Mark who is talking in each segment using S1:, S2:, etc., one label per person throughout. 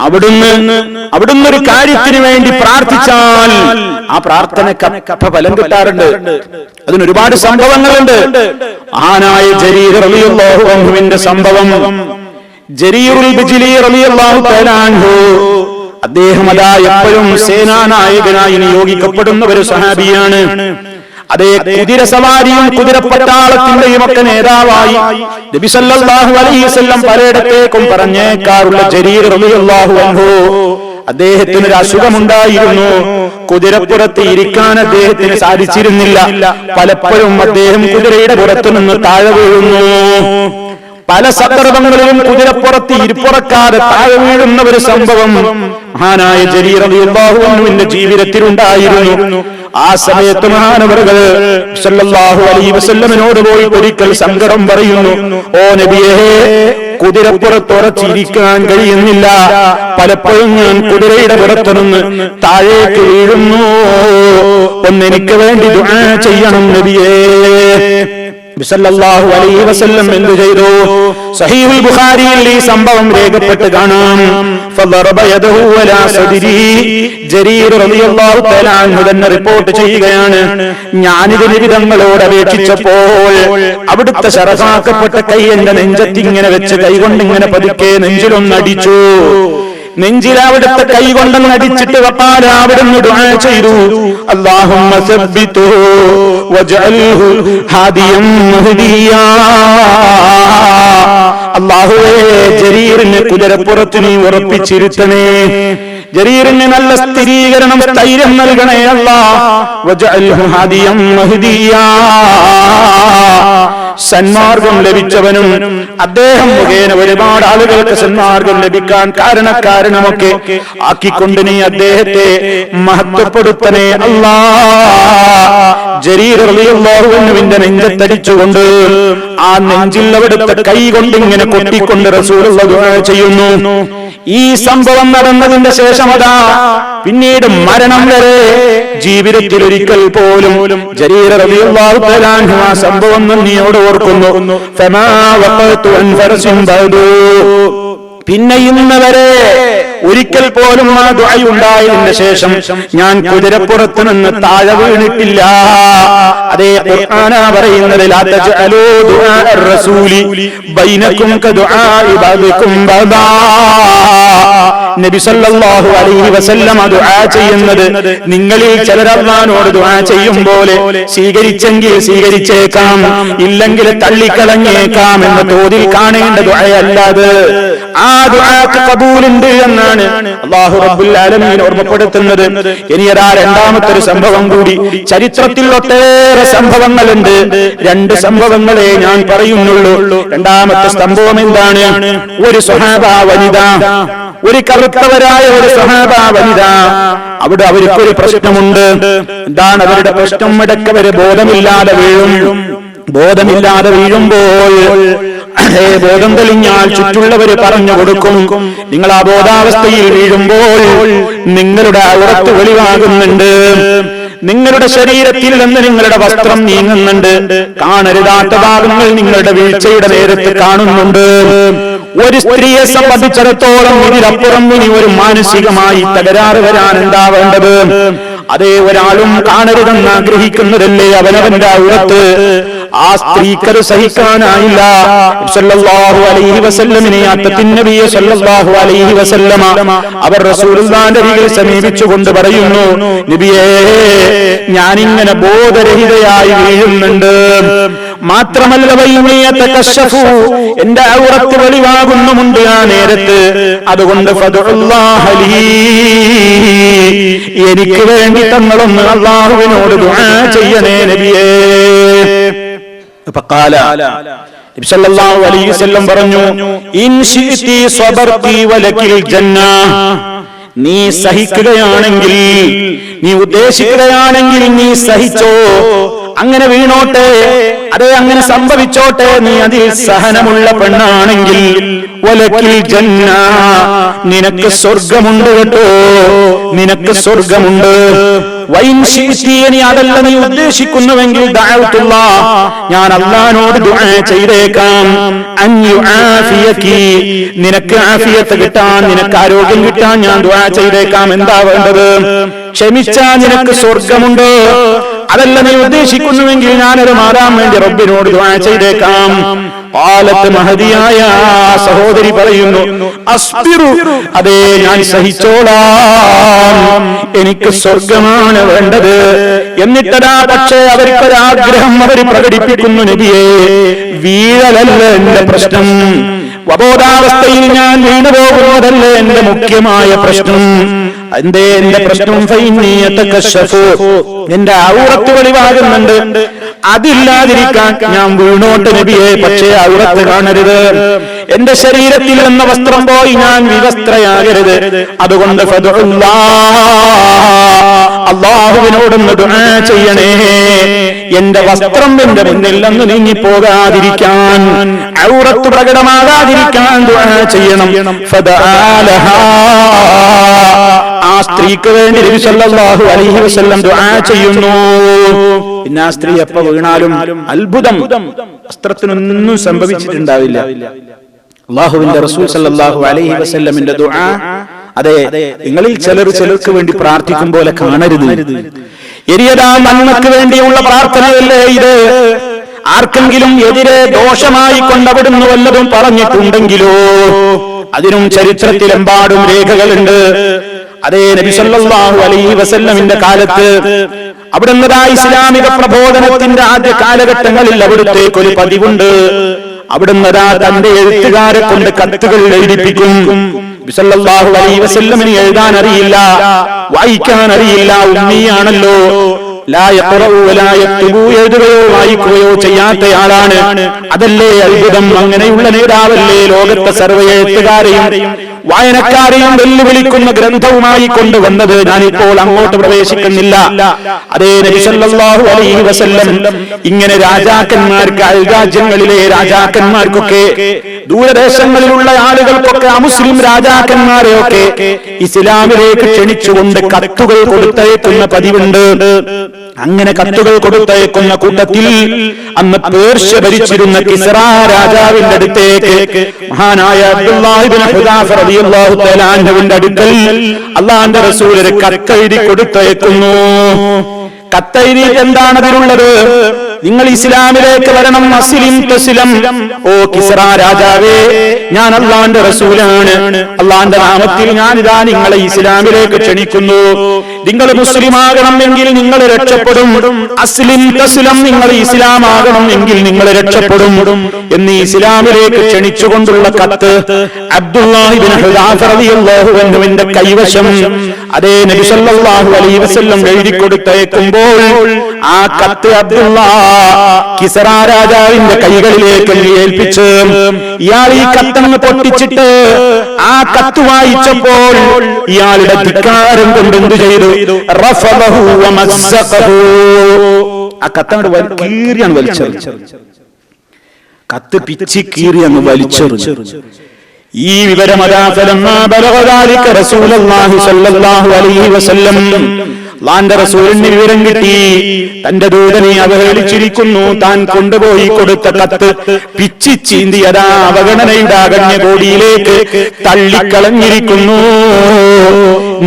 S1: അവിടുന്ന് അവിടുന്ന് ഒരു കാര്യത്തിന് വേണ്ടി പ്രാർത്ഥിച്ചാൽ ആ പ്രാർത്ഥന ഫലം കിട്ടാറുണ്ട്. അതിന് ഒരുപാട് സംഭവങ്ങളുണ്ട്. ആനായ ജരീർ സംഭവം. ജരീറുൽ ബിജിലി അദ്ദേഹം അതാ എപ്പോഴും സേനാനായകനായി നിയോഗിക്കപ്പെടുന്ന ഒരു സഹാബിയാണ്. അതേ കുതിര സവാരിയും കുതിരപ്പട്ടാളത്തിന്റെയും ഒക്കെ നേതാവായി നബി സല്ലല്ലാഹു അലൈഹിസല്ലം പലയിടത്തേക്കും പറഞ്ഞേക്കാറുള്ള ജരീർ റളിയല്ലാഹു അൻഹു. അദ്ദേഹത്തിന് ഒരു അസുഖമുണ്ടായിരുന്നു. കുതിരപ്പുറത്ത് ഇരിക്കാൻ അദ്ദേഹത്തിന് സാധിച്ചിരുന്നില്ല. പലപ്പോഴും അദ്ദേഹം കുതിരയുടെ പുറത്തു നിന്ന് താഴെ വീഴുന്നു. പല സന്ദർഭങ്ങളിലും കുതിരപ്പുറത്ത് ഇരിപ്പുറക്കാതെ താഴെ വീഴുന്ന ഒരു സംഭവം മഹാനായ ജരീറിന്റെ ജീവിതത്തിലുണ്ടായിരുന്നു. ആ സമയത്ത് മഹാനവറുകൾ വസല്ലമിനോട് പോയി ഒരിക്കൽ സങ്കടം പറയുന്നു. ഓ നബിയേ കുതിരപ്പുറത്ത് ഉറച്ചിരിക്കാൻ കഴിയുന്നില്ല. പലപ്പോഴും ഞാൻ കുതിരയുടെ പുറത്തുനിന്ന് താഴേക്ക് വീഴുന്നു. ഒന്നെനിക്ക് വേണ്ടി ചെയ്യണം നബിയേ. ബിസല്ലല്ലാഹു അലൈഹി വസല്ലം എന്തു ചെയ്തു? സഹീഹുൽ ബുഖാരിയിൽ ഈ സംഭവം രേഖപ്പെട്ട് കാണാം. തന്നെ റിപ്പോർട്ട് ചെയ്യുകയാണ്. ഞാനിത് നിബിതങ്ങളോട് അപേക്ഷിച്ചപ്പോൾ അവിടുത്തെ ശരസാക്കപ്പെട്ട കൈ എന്റെ നെഞ്ചത്തിങ്ങനെ വെച്ച് കൈകൊണ്ട് ഇങ്ങനെ പതുക്കെ നെഞ്ചിലൊന്നടിച്ചു. നെഞ്ചിൽ കൈ കൊണ്ടെന്ന് അടിച്ചിട്ട് അവിടുന്ന് ചെയ്തു. അല്ലാഹുമ്മ സബ്ബിതു കുതിരപ്പുറത്ത് നീ ഉറപ്പിച്ചിരുത്തണേ. ജരീറിന് നല്ല സ്ഥിരീകരണം ധൈര്യം നൽകണേ അല്ലാ. സന്മാർഗം ലഭിച്ചവനും അദ്ദേഹം മുഖേന ഒരുപാട് ആളുകൾക്ക് സന്മാർഗം ലഭിക്കാൻ കാരണക്കാരനുമൊക്കെ ആക്കിക്കൊണ്ട് നീ അദ്ദേഹത്തെ മഹത്വപ്പെടുത്തണേ അല്ലാ. ജരീറിന്റെ നെഞ്ചത്തടിച്ചുകൊണ്ട് ആ നെഞ്ചിൽ അവിടുത്തെ കൈ കൊണ്ട് ഇങ്ങനെ കൊട്ടിക്കൊണ്ട് റസൂലുള്ള ദുആ ചെയ്യുന്നു. ഈ സംഭവം നടന്നതിന്റെ ശേഷം അതാ പിന്നീട് മരണം വരെ ജീവിതത്തിൽ ഒരിക്കൽ പോലും സംഭവം നന്ദിയോട് ഓർക്കുന്നു. പിന്നെ ഇന്ന് വരെ ഒരിക്കൽ പോലും ആ ദുഴയുണ്ടായതിന് ശേഷം ഞാൻ കുതിരപ്പുറത്ത് നിന്ന് താഴെ വീണിട്ടില്ല. അതേ ഖുർആനാ പറയുന്നത് നബിസല്ലാഹു അലൈഹി വസല്ലം ദുആ ചെയ്യുന്നത് നിങ്ങളിൽ അല്ലാഹുവോട് ദുആ ചെയ്യും പോലെ സ്വീകരിച്ചെങ്കിൽ സ്വീകരിച്ചേക്കാം ഇല്ലെങ്കിൽ തള്ളിക്കളഞ്ഞേക്കാം എന്ന തോതിൽ കാണേണ്ട ദുആയല്ലാതെ ആ ദുആക്ക് കബൂലുണ്ട് എന്നാണ് അള്ളാഹു റബ്ബുൽ ആലമീൻ ഓർമ്മപ്പെടുത്തുന്നത്. ഇനി അതാ രണ്ടാമത്തെ ഒരു സംഭവം കൂടി. ചരിത്രത്തിൽ ഒട്ടേറെ സംഭവങ്ങളുണ്ട്. രണ്ട് സംഭവങ്ങളെ ഞാൻ പറയുന്നുള്ളൂ. രണ്ടാമത്തെ സംഭവം എന്താണ്? ഒരു സ്വഹാബ വനിത. ഒരു കറുത്തവരായ ഒരു സഹാബ വനിത. അവിടെ അവർക്കൊരു പ്രശ്നമുണ്ട്. എന്താണ് അവരുടെ പ്രശ്നം? ഇടയ്ക്ക് അവർ ബോധമില്ലാതെ വീഴും. ബോധമില്ലാതെ വീഴുമ്പോൾ അതേ ബോധം തെളിഞ്ഞാൽ ചുറ്റുള്ളവര് പറഞ്ഞു കൊടുക്കും. നിങ്ങൾ ആ ബോധാവസ്ഥയിൽ വീഴുമ്പോൾ നിങ്ങളുടെ അവിടത്ത് വെളിവാകുന്നുണ്ട്. നിങ്ങളുടെ ശരീരത്തിൽ നിന്ന് നിങ്ങളുടെ വസ്ത്രം നീങ്ങുന്നുണ്ട്. കാണരുതാത്ത ഭാഗങ്ങൾ നിങ്ങളുടെ വീഴ്ചയുടെ നേരത്ത് കാണുന്നുണ്ട്. ഒരു സ്ത്രീയെ സംബന്ധിച്ചിടത്തോളം ഇതിലപ്പുറം ഇനി ഒരു മാനസികമായി തകരാറ് വരാൻ അതേ ഒരാളും കാണരുതെന്ന് ആഗ്രഹിക്കുന്നതല്ലേ അവനവന്റെ ഔറത്ത് ആ സ്ത്രീക്കത് സഹിക്കാനായില്ല. അലൈഹി സല്ലല്ലാഹു അലൈഹി വസല്ലമ അവർ സമീപിച്ചുകൊണ്ട് പറയുന്നു നബിയേ ഞാനിങ്ങനെ ബോധരഹിതയായി വീഴുന്നുണ്ട്. മാത്രമല്ല എന്റെ ഔറത്ത് വെളിവാകുന്നുമുണ്ട് ആ നേരത്ത്. അതുകൊണ്ട്. എനിക്ക് വേണ്ടി തങ്ങളൊന്ന് അള്ളാഹുവിനോട് ചെയ്യണേ നബിയേ. പറഞ്ഞു നീ സഹിക്കുകയാണെങ്കിൽ നീ ഉദ്ദേശിക്കുകയാണെങ്കിൽ നീ സഹിച്ചോ. അങ്ങനെ വീണോട്ടെ അതെ അങ്ങനെ സംഭവിച്ചോട്ടെ നീ അതിൽ സഹനമുള്ള പെണ്ണാണെങ്കിൽ വലക്കിൽ ജന്ന. നിനക്ക് സ്വർഗമുണ്ട് കേട്ടോ നിനക്ക് സ്വർഗമുണ്ട്. അതല്ല നീ ഉദ്ദേശിക്കുന്നുവെങ്കിൽ ഞാൻ അള്ളഹാനോട് ചെയ്തേക്കാം. നിനക്ക് ആഫിയത്ത് കിട്ടാൻ നിനക്ക് ആരോഗ്യം കിട്ടാൻ ഞാൻ ദുആ ചെയ്തേക്കാം. എന്താ വേണ്ടത്? ക്ഷമിച്ചാ നിനക്ക് സ്വർഗമുണ്ട് അതല്ല നീ ഉദ്ദേശിക്കുന്നുവെങ്കിൽ ഞാനത് മാറാൻ വേണ്ടി റബ്ബിനോട് ദുആ ചെയ്തേക്കാം. പാലത്ത് മഹതിയായ സഹോദരി പറയുന്നു അസ്പിറു അതേ ഞാൻ സഹിച്ചോളാം എനിക്ക് സ്വർഗമാണ് വേണ്ടത്. എന്നിട്ടതാ പക്ഷേ അവർക്കൊരാഗ്രഹം അവർ പ്രകടിപ്പിക്കുന്നു നബിയെ വീഴലല്ല എന്റെ പ്രശ്നം. വബോധാവസ്ഥയിൽ ഞാൻ വീണു പോകുന്നതല്ല എന്റെ മുഖ്യമായ പ്രശ്നം. എന്തേ എന്റെ പ്രശ്നം. എന്റെ ഔറത്ത് വെളിവാകുന്നുണ്ട്. അതില്ലാതിരിക്കാൻ ഞാൻ വീണോട്ട് നബിയെ പക്ഷേ ഔറത്ത് കാണരുത്. എന്റെ ശരീരത്തിൽ എന്ന വസ്ത്രം പോയി ഞാൻ വിവസ്ത്രയാകരുത്. അതുകൊണ്ട്. അള്ളാഹുവിനോടൊന്ന് ദുആ ചെയ്യണേ. എന്റെ വസ്ത്രം എന്റെ മുന്നിൽ നിന്ന് നീങ്ങിപ്പോകാതിരിക്കാൻ. ഔറത്ത് പ്രകടമാകാതിരിക്കാൻ ദുആ ചെയ്യണം. ആ സ്ത്രീക്ക് വേണ്ടി നബി സല്ലല്ലാഹു അലൈഹി വസല്ലം ദുആ ചെയ്യുന്നു. പിന്നെ ആ സ്ത്രീ എപ്പോ വീണാലും അത്ഭുതം വസ്ത്രത്തിനൊന്നും സംഭവിച്ചിട്ടുണ്ടാവില്ല. അള്ളാഹുവിന്റെ റസൂൽ സല്ലാഹു അലൈഹി വസല്ലമിന്റെ ദുആ അതെ നിങ്ങളിൽ ചിലർ ചിലർക്ക് വേണ്ടി പ്രാർത്ഥിക്കും പോലെ കാണരുത്. എരിയതാ നന്മക്ക് വേണ്ടിയുള്ള പ്രാർത്ഥനയല്ലേ ഇത്? ആർക്കെങ്കിലും എതിരെ ദോഷമായി കൊണ്ടവിടുന്നു വല്ലതും പറഞ്ഞിട്ടുണ്ടെങ്കിലോ? അതിനും ചരിത്രത്തിലെമ്പാടും രേഖകളുണ്ട്. അതേ നബി സല്ലല്ലാഹു അലൈഹി വസല്ലമിന്റെ കാലത്ത് അവിടുന്ന് ദാ ഇസ്ലാമിക പ്രബോധനത്തിന്റെ ആദ്യ കാലഘട്ടങ്ങളിൽ അവിടുത്തേക്ക് ഒരു പതിവുണ്ട്. അവിടുന്ന് ദാ തന്റെ എഴുത്തുകാരെ കൊണ്ട് കത്തുകൾ എഴുതിപ്പിക്കും. അലൈഹി വസല്ലമിന് എഴുതാൻ അറിയില്ല വായിക്കാൻ അറിയില്ല ഉമ്മിയാണല്ലോ എഴുതുകയോ വായിക്കുകയോ ചെയ്യാത്തയാളാണ് അതല്ലേ അത്ഭുതം? അങ്ങനെയുള്ള നേതാവല്ലേ ലോകത്തെ സർവ എഴുത്തുകാരെയും? വായനക്കാരെയും വെല്ലുവിളിക്കുന്ന ഗ്രന്ഥവുമായി കൊണ്ടുവന്നത് ഞാനിപ്പോൾ അങ്ങോട്ട് പ്രവേശിക്കുന്നില്ല. അതേ നബിസല്ലാഹു അലൈഹി വസല്ലം ഇങ്ങനെ രാജാക്കന്മാർക്ക് അയൽരാജ്യങ്ങളിലെ രാജാക്കന്മാർക്കൊക്കെ ദൂരദേശങ്ങളിലുള്ള ആളുകൾക്കൊക്കെ അമുസ്ലിം രാജാക്കന്മാരെയൊക്കെ ഇസ്ലാമിലേക്ക് ക്ഷണിച്ചുകൊണ്ട് കത്തുകൾ കൊടുത്തേക്കുന്ന പതിവുണ്ട്. അങ്ങനെ കത്തുകൾ കൊടുത്തയക്കുന്ന കൂട്ടത്തിൽ അന്ന് പേർഷ്യ ഭരിച്ചിരുന്ന കിസറ രാജാവിന്റെ അടുത്തേക്ക് മഹാനായ അൻഹുവിന്റെ അടുക്കൽ അള്ളാഹുവിന്റെ റസൂൽ ഒരു കത്തെഴുതി കൊടുത്തയക്കുന്നു. കത്തെഴുതി എന്താണ് അതിനുള്ളത് നിങ്ങൾ ഇസ്ലാമിലേക്ക് വരണം അസ്ലിം തസ്ലം. ഓ കിസറ രാജാവേ ഞാൻ അള്ളാന്റെ റസൂലാണ്. അള്ളാന്റെ നാമത്തിൽ ഞാൻ ഇതാ നിങ്ങളെ ഇസ്ലാമിലേക്ക് ക്ഷണിക്കുന്നു. നിങ്ങൾ മുസ്ലിം ആകണം എങ്കിൽ നിങ്ങൾ രക്ഷപ്പെടും. അസ്ലിം തസ്ലം നിങ്ങൾ ഇസ്ലാം ആകണം എങ്കിൽ നിങ്ങൾ രക്ഷപ്പെടും. എന്ന് ഇസ്ലാമിലേക്ക് ക്ഷണിച്ചുകൊണ്ടുള്ള കത്ത് അബ്ദുല്ലാഹിബിൻ റളിയല്ലാഹുവിന്റെ കൈവശം. അതേ നബി സല്ലല്ലാഹു അലൈഹി വസല്ലം എഴുതി കൊടുത്തയക്കുമ്പോൾ ആ കത്ത് അബ്ദുള്ള കിസറ രാജാവിന്റെ കൈകളിലേക്ക് ഏൽപ്പിച്ച് ഇയാൾ ഈ കത്തങ്ങ് പൊട്ടിച്ചിട്ട് ആ കത്ത് വായിച്ചപ്പോൾ ഇയാളുടെ ധിക്കാരം കൊണ്ട് എന്ത് ചെയ്തു? വമസ്സഖഹു. ആ കത്തങ്ങോട് കീറിയാണ് വലിച്ചത് കത്ത് പിച്ചി കീറി അങ്ങ് വലിച്ചെറിഞ്ഞു. ഈ വിവരം അതാഫലമാ ബലഗദാലിക അള്ളാന്റെ റസൂലിന് വിവരം കിട്ടി. തന്റെ ദൂതനെ അവഹേളിച്ചിരിക്കുന്നു. താൻ കൊണ്ടുപോയി കൊടുത്ത കത്ത് പിച്ചി ചീന്തിയതാ. അവഗണനയുടെ അകഞ്ഞ കോടിയിലേക്ക് തള്ളിക്കളഞ്ഞിരിക്കുന്നു.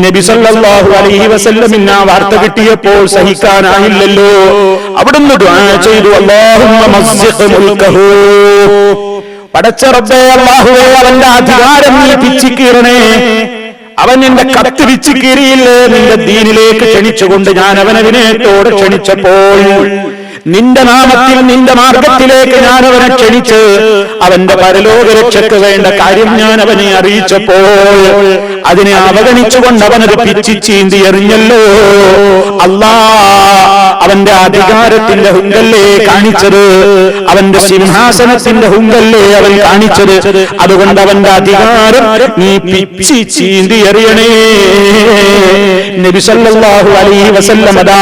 S1: നബിസല്ലാഹു അലൈഹി വസല്ലമിന് ആ വാർത്ത കിട്ടിയപ്പോൾ സഹിക്കാനായില്ലല്ലോ. അവിടുന്ന് ചെയ്തു. അള്ളാഹു പടച്ചറബേ അള്ളാഹുവേ അവന്റെ അധികാരം നീ പിച്ചിക്കീറണേ. അവൻ എന്റെ കത്ത് പിച്ചിക്കീറിയില്ലേ നിന്റെ ദീനിലേക്ക് ക്ഷണിച്ചുകൊണ്ട് ഞാൻ അവനെ വിനയത്തോട് ക്ഷണിച്ചപ്പോൾ നിന്റെ നാമത്തിൽ നിന്റെ മാർഗത്തിലേക്ക് ഞാൻ അവനെ ക്ഷണിച്ച് അവന്റെ പരലോക രക്ഷയ്ക്ക് വേണ്ട കാര്യം ഞാൻ അവനെ അറിയിച്ചപ്പോൾ അതിനെ അവഗണിച്ചുകൊണ്ട് അവനത് പിച്ചി ചീന്തി എറിഞ്ഞല്ലോ. അല്ലാ അവന്റെ അധികാരത്തിന്റെ ഹുങ്കല്ലേ കാണിച്ചത്? അവന്റെ സിംഹാസനത്തിന്റെ ഹുങ്കല്ലേ അവൻ കാണിച്ചത്? അതുകൊണ്ട് അവന്റെ അധികാരം നീ പിച്ചി ചീന്തി എറിയണേ. നബി സല്ലല്ലാഹു അലൈഹി വസല്ലം ചക്രവർത്തിക്കെതിരെ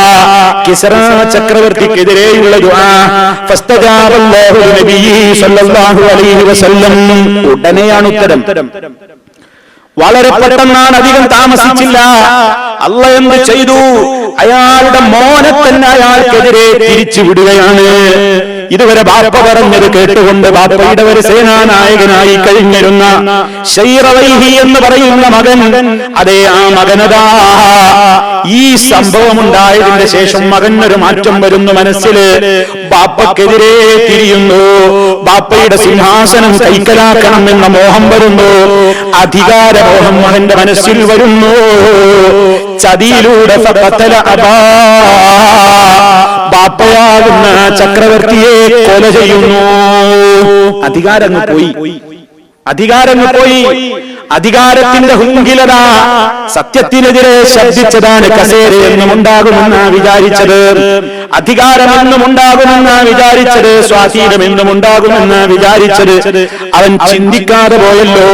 S1: കിസ്റ ചക്രവർത്തിക്കെതിരെയുള്ള ഉടനെയാണ് ഉത്തരം. വളരെ പെട്ടെന്നാണ് അധികം താമസിച്ചില്ല. അല്ല എന്ത് ചെയ്തു? അയാളുടെ മോനെ തന്നെ അയാൾക്കെതിരെ തിരിച്ചു വിടുകയാണ്. ഇതുവരെ ബാപ്പ പറഞ്ഞത് കേട്ടുകൊണ്ട് ബാപ്പയുടെ ഒരു സേനാനായകനായി കഴിഞ്ഞിരുന്ന ശൈറവൈഹി എന്ന് പറയുന്ന മകൻ അതെ ആ മകനതാ ഈ സംഭവം ഉണ്ടായതിന്റെ ശേഷം മകനൊരു മാറ്റം വരുന്നു മനസ്സിൽ ബാപ്പക്കെതിരെ തിരിയുന്നു. ബാപ്പയുടെ സിംഹാസനം കൈക്കലാക്കണം എന്ന മോഹം വരുന്നു. അധികാര മോഹം മകന്റെ മനസ്സിൽ വരുന്നു. ചതിയിലൂടെ അബാ. ബാപ്പയാകുന്ന ചക്രവർത്തിയെ കൊല ചെയ്യുന്നു. അധികാരങ്ങൾ പോയി. അധികാരങ്ങൾ പോയി. അധികാരത്തിന്റെ ഹുങ്കിലത സത്യത്തിനെതിരെ ശബ്ദിച്ചതാണ് കസേര എന്നും ഉണ്ടാകുമെന്നാ വിചാരിച്ചത്. അധികാരമെന്നും വിചാരിച്ചത്. സ്വാധീനമെന്നും ഉണ്ടാകുമെന്നാ വിചാരിച്ചത്. അവൻ ചിന്തിക്കാതെ പോയല്ലോ.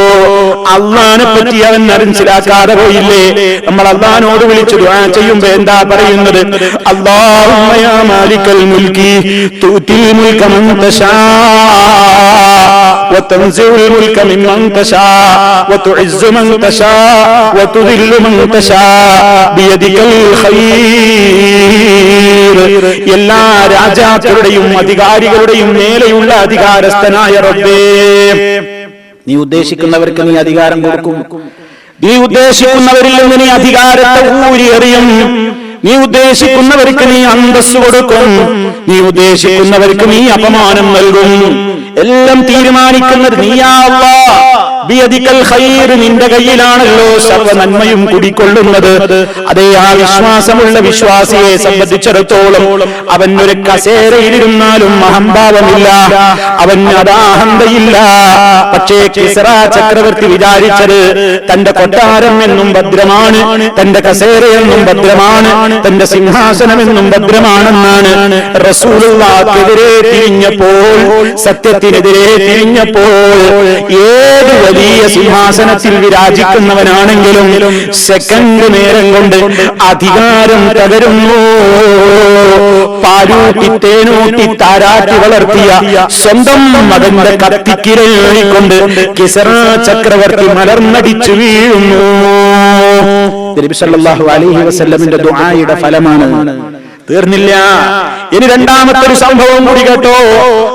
S1: അള്ളാനെ പറ്റി അവൻ മനസ്സിലാക്കാതെ പോയില്ലേ? നമ്മൾ അള്ളഹാനോട് വിളിച്ചു ദുആ ചെയ്യുമ്പോ എന്താ പറയുന്നത്? അള്ളാഹുമ്മയാ മാലിക്കൽ മുൽക്കി തൂത്തിൽ മുൽക്കമന്ത ശാ وتنزع الملك ممن تشاء وتعز من تشاء وتذل من تشاء بيدك الخير എല്ലാ രാജാക്കളുടെയും അധികാരികളുടെയും മേലെയുള്ള അധികാരസ്ഥനായ റബ്ബേ നീ ഉദ്ദേശിക്കുന്നവർക്ക് നീ അധികാരം കൊടുക്കും നീ ഉദ്ദേശിക്കുന്നവരിൽ നിന്ന് നീ അധികാരത്തെ ഊരി എറിയും നീ ഉദ്ദേശിക്കുന്നവർക്ക് നീ അന്തസ് കൊടുക്കും നീ ഉദ്ദേശിക്കുന്നവർക്ക് നീ അപമാനം നൽകും എല്ലാം തീരുമാനിക്കുന്നത് നീയാ. നിന്റെ കയ്യിലാണല്ലോ സർവ നന്മയും കുടിക്കൊള്ളുന്നത്. അതേ ആ വിശ്വാസമുള്ള വിശ്വാസിയെ സംബന്ധിച്ചിടത്തോളം അവൻ ഒരു കസേരയിലിരുന്നാലും അഹംഭാവമില്ല. അവൻ അതാഹന്തയില്ല. പക്ഷേ കിസറ ചക്രവർത്തി വിചാരിച്ചത് തന്റെ കൊട്ടാരം എന്നും ഭദ്രമാണ് തന്റെ കസേര എന്നും ഭദ്രമാണ് തന്റെ സിംഹാസനം എന്നും ഭദ്രമാണെന്നാണ്. റസൂലുള്ളാക്കെതിരെ തിരിഞ്ഞപ്പോൾ സത്യത്തിനെതിരെ തിരിഞ്ഞപ്പോൾ ഏത് വലിയ സിംഹാസനത്തിൽ വിരാജിക്കുന്നവനാണെങ്കിലും സെക്കൻഡ് നേരം കൊണ്ട് അധികാരം തകരുന്നു. പാലൂട്ടി തേനൂട്ടി താരാട്ടി വളർത്തിയ സ്വന്തം മകന്റെ കത്തിക്കിരയായിക്കൊണ്ട് കിസറ ചക്രവർത്തി മലർന്നടിച്ചു വീഴുന്നു. നബി സല്ലല്ലാഹു അലൈഹി വസല്ലമിന്റെ ദുആയുടെ ഫലമാണ് തീർന്നില്ല ഇനി രണ്ടാമത്തെ ഒരു സംഭവം കൂടി കേട്ടോ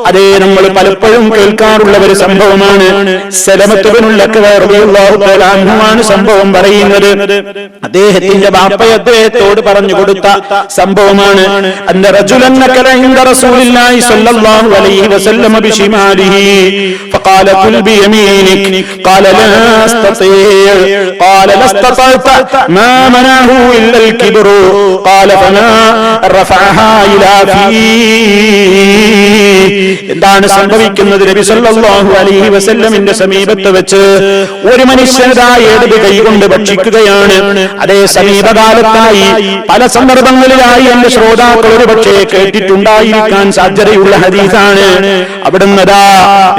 S1: അതേ നമ്മൾ പലപ്പോഴും കേൾക്കാറുള്ള ഒരു സംഭവമാണ് സലമത്തുബിനുള്ളാണ് സംഭവം പറയുന്നത് അദ്ദേഹത്തിന്റെ ബാപ്പ അദ്ദേഹത്തോട് പറഞ്ഞു കൊടുത്ത സംഭവമാണ് അന്ന റജുലൻ നക്കല ഇൻദ റസൂലില്ലാഹി സ്വല്ലല്ലാഹു അലൈഹി വസല്ലമ ബിശിമാലിഹി فقال كل بيمينك قال لا استطيع قال لا استطعت ما منعه الا الكبر قال فما رفعها الى എന്താണ് സംഭവിക്കുന്നത്? നബി സല്ലല്ലാഹു അലൈഹി വസല്ലമിന്റെ സമീപത്ത് വെച്ച് ഒരു മനുഷ്യനതാ ഏടത് കൈകൊണ്ട് ഭക്ഷിക്കുകയാണ്. അതേ സമീപകാലത്തായി പല സന്ദർഭങ്ങളിലായി എന്റെ ശ്രോതാക്കൾ ഒരു പക്ഷേ കേട്ടിട്ടുണ്ടായിരിക്കാൻ സാധ്യതയുള്ള ഹദീസാണ്. അവിടുന്നതാ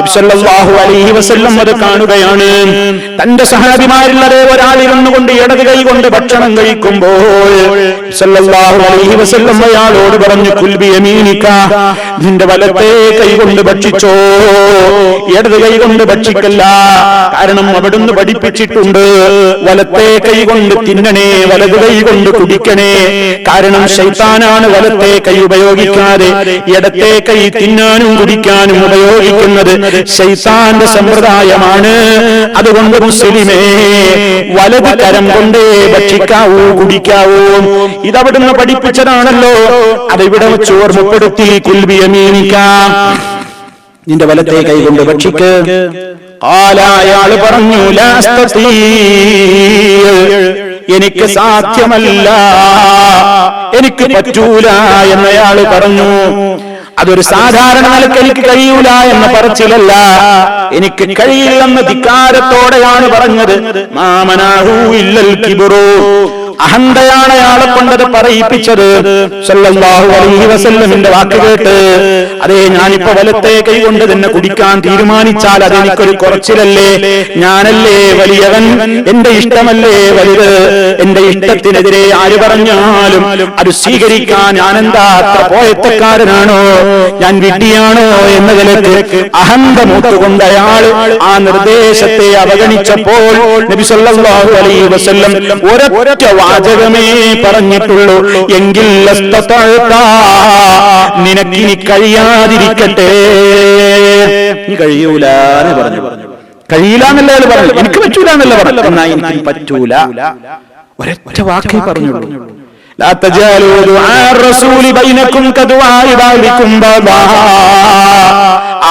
S1: നബി സല്ലല്ലാഹു അലൈഹി വസല്ലം അത് കാണുകയാണ്. തന്റെ സഹാബിമാരിൽ അതേ ഒരാളിരുന്നു കൊണ്ട് ഇടത് കൈ കൊണ്ട് ഭക്ഷണം കഴിക്കുമ്പോൾ സല്ലല്ലാഹു അലൈഹി വസല്ലം അയാളോട് പറഞ്ഞു കുൽബി യമീനിക നിന്റെ വലത്തെ കൈകൊണ്ട് ഭക്ഷിച്ചോ. ഇടത് കൈ കൊണ്ട് ഭക്ഷിക്കല്ല. കാരണം അവിടുന്ന് പഠിപ്പിച്ചിട്ടുണ്ട് വലത്തെ കൈകൊണ്ട് തിന്നണേ വലത് കൈ കൊണ്ട് കുടിക്കണേ. കാരണം ശൈത്താനാണ് വലത്തെ കൈ ഉപയോഗിക്കാതെ ഇടത്തെ കൈ തിന്നാനും കുടിക്കാനും ഉപയോഗിക്കുന്നത് ശൈത്താന്റെ സമ്പ്രദായമാണ്. അതുകൊണ്ട് മുസ്ലിമേ വലത് കരം കൊണ്ടേ ഭക്ഷിക്കാവൂ കുടിക്കാവൂ. ഇതവിടുന്ന് പഠിപ്പിച്ചതാണല്ലോ അതിവിടെ വെച്ച് ഓർമ്മപ്പെടുത്തി കുൽബിയമീനിക്കാം നിന്റെ വലത്തെ കൈ കൊണ്ട് ഭക്ഷിക്ക്. ആല അയാൾ പറഞ്ഞു "ലാ എനിക്ക് സാധ്യമല്ല. എനിക്ക് പറ്റൂല എന്നയാൾ പറഞ്ഞു. അതൊരു സാധാരണ നിലയ്ക്ക് എനിക്ക് കഴിയൂല എന്ന് പറച്ചിലല്ല. എനിക്ക് കഴിയില്ലെന്ന ധിക്കാരത്തോടെയാണ് പറഞ്ഞത്. മാമനാഹു ഇല്ലൽ കിബുറു. അഹന്തയാണ് അയാളെ കൊണ്ടത് പറയിപ്പിച്ചത്. വസല്ലമിന്റെ വാക്ക് കേട്ട് അതെ ഞാനിപ്പോ വലത്തെ കൈ കൊണ്ട് തന്നെ കുടിക്കാൻ തീരുമാനിച്ചാൽ അതെനിക്കൊരു കുറച്ചിലല്ലേ? ഞാനല്ലേ വലിയവൻ? എന്റെ ഇഷ്ടമല്ലേ വലുത്? എന്റെ ഇഷ്ടത്തിനെതിരെ ആര് പറഞ്ഞാലും അത് സ്വീകരിക്കാൻ ഞാൻ എന്താ പോയത്തക്കാരനാണോ? ഞാൻ വിഡ്ഢിയാണോ എന്ന നിലയ്ക്ക് അഹന്ത മൂത്തുകൊണ്ട് അയാൾ ആ നിർദ്ദേശത്തെ അവഗണിച്ചപ്പോൾ നബി സല്ലല്ലാഹു അലൈഹി വസല്ലം ഒരൊറ്റ വാചകമേ പറഞ്ഞിട്ടുള്ളൂ എങ്കിൽ ലസ്തതഅത, നിനക്കിനി കഴിയാതിരിക്കട്ടെ നീ കഴിയൂല എന്ന് പറഞ്ഞു കഴിയില്ല എന്നല്ല അയാൾ പറഞ്ഞു എനിക്ക് പറ്റൂല എന്നല്ല പറഞ്ഞു എന്നാ എനിക്ക് പറ്റൂല ഒരൊറ്റ വാക്കേ പറഞ്ഞുള്ളൂ لا تجعلوا دعاء الرسول بينكم كدعاء بعضكم بعضا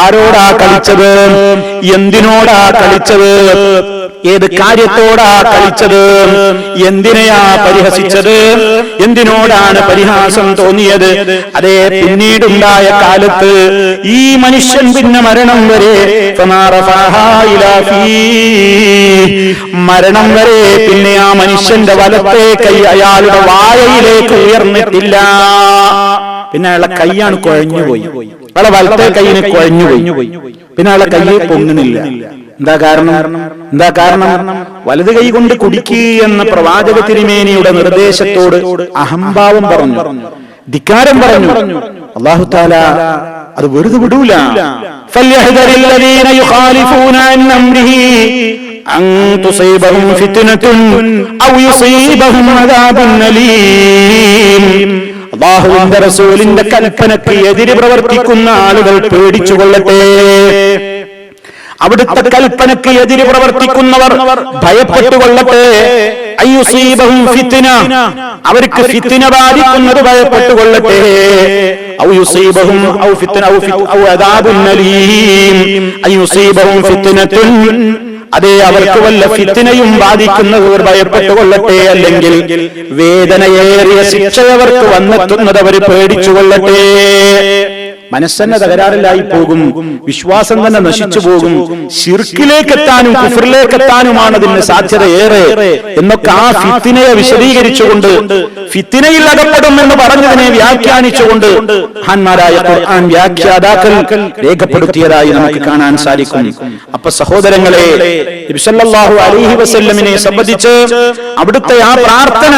S1: ആരോടാ കളിച്ചത്? എന്തിനോടാ കളിച്ചത്? ഏത് കാര്യത്തോടാ കളിച്ചത്? എന്തിനെയാ പരിഹസിച്ചത്? എന്തിനോടാണ് പരിഹാസം തോന്നിയത്? അതേ പിന്നീടുണ്ടായ കാലത്ത് ഈ മനുഷ്യൻ പിന്നെ മരണം വരെ. മരണം വരെ പിന്നെ ആ മനുഷ്യന്റെ വലത്തെ കൈ അയാളുടെ വായയിലേക്ക് ഉയർന്നിട്ടില്ല. പിന്നെ അയാളെ കൈയാണ് കുഴഞ്ഞുപോയി. അയാളെ വലത്തെ കൈയിന് കുഴഞ്ഞുപോയി പിന്നെ അയാളെ കൈ പൊങ്ങുന്നില്ല എന്താ കാരണം എന്താ കാരണം വലത് കൈ കൊണ്ട് കുടിക്കുക എന്ന പ്രവാചക തിരുമേനിയുടെ നിർദ്ദേശത്തോട് അഹംഭാവം പറഞ്ഞു ധിക്കാരം പറഞ്ഞു അള്ളാഹു താല അത് വെറുതെ വിടൂല فليحذر الذين يخالفون عن أمره أن تصيبهم فتنة أو يصيبهم عذاب أليم അള്ളാഹുവിന്റെ റസൂലിന്റെ കൽപ്പനക്ക് എതിര് പ്രവർത്തിക്കുന്ന ആളുകൾ പേടിച്ചുകൊള്ളട്ടെ അവിടുത്തെ കൽപ്പനക്ക് എതിര് പ്രവർത്തിക്കുന്നവർ ഭയപ്പെട്ടുകൊള്ളട്ടെ അവർക്ക് ഫിത്തിന ബാധിക്കുന്നത് ഭയപ്പെട്ടുകൊള്ളട്ടെ ഔ യുസീബഹും ഔ ഔ അദാബുൻ അലീം അതെ അവർക്ക് വല്ല ഫിത്തിനയും ബാധിക്കുന്നവർ ഭയപ്പെട്ടുകൊള്ളട്ടെ അല്ലെങ്കിൽ വേദനയേറിയ ശിക്ഷ അവർക്ക് വന്നെത്തുന്നത് അവർ പേടിച്ചുകൊള്ളട്ടെ. മനസ്സന്നെ തകരാറിലായി പോകും. വിശ്വാസം തന്നെ നശിച്ചു പോകും. ഷിർക്കിലേക്ക് എത്താനും കുഫറിലേക്ക് എത്താനുമാണ് അതിന് സാധ്യത ഏറെ. എന്നൊക്കെ ആ ഫിത്തിനയെ വിശദീകരിച്ചുകൊണ്ട് ഫിത്തിനയിൽ അകപ്പെടും എന്ന് പറഞ്ഞതിനെ വ്യാഖ്യാനിച്ചുകൊണ്ട് മഹാന്മാരായ ഖുർആൻ വ്യാഖ്യാതാക്കൾ രേഖപ്പെടുത്തിയതായി നമുക്ക് കാണാൻ സാധിക്കും. അപ്പൊ സഹോദരങ്ങളെ നബി സല്ലല്ലാഹു അലൈഹി വസല്ലമിനെ സംബന്ധിച്ച് അവിടുത്തെ ആ പ്രാർത്ഥന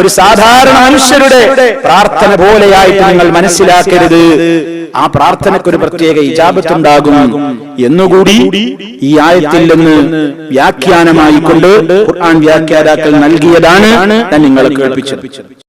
S1: ഒരു സാധാരണ മനുഷ്യരുടെ പ്രാർത്ഥന പോലെയായിട്ട് നിങ്ങൾ മനസ്സിലാക്കരുത്. ആ പ്രാർത്ഥനയ്ക്ക് ഒരു പ്രത്യേക ഇജാബത്തുണ്ടാകും എന്നുകൂടി ഈ ആയത്തിൽ നിന്ന് വ്യാഖ്യാനമായിക്കൊണ്ട് ഖുർആൻ വ്യാഖ്യാതാക്കൾ നൽകിയതാണ് ഞാൻ നിങ്ങളെ കേൾപ്പിച്ചത്.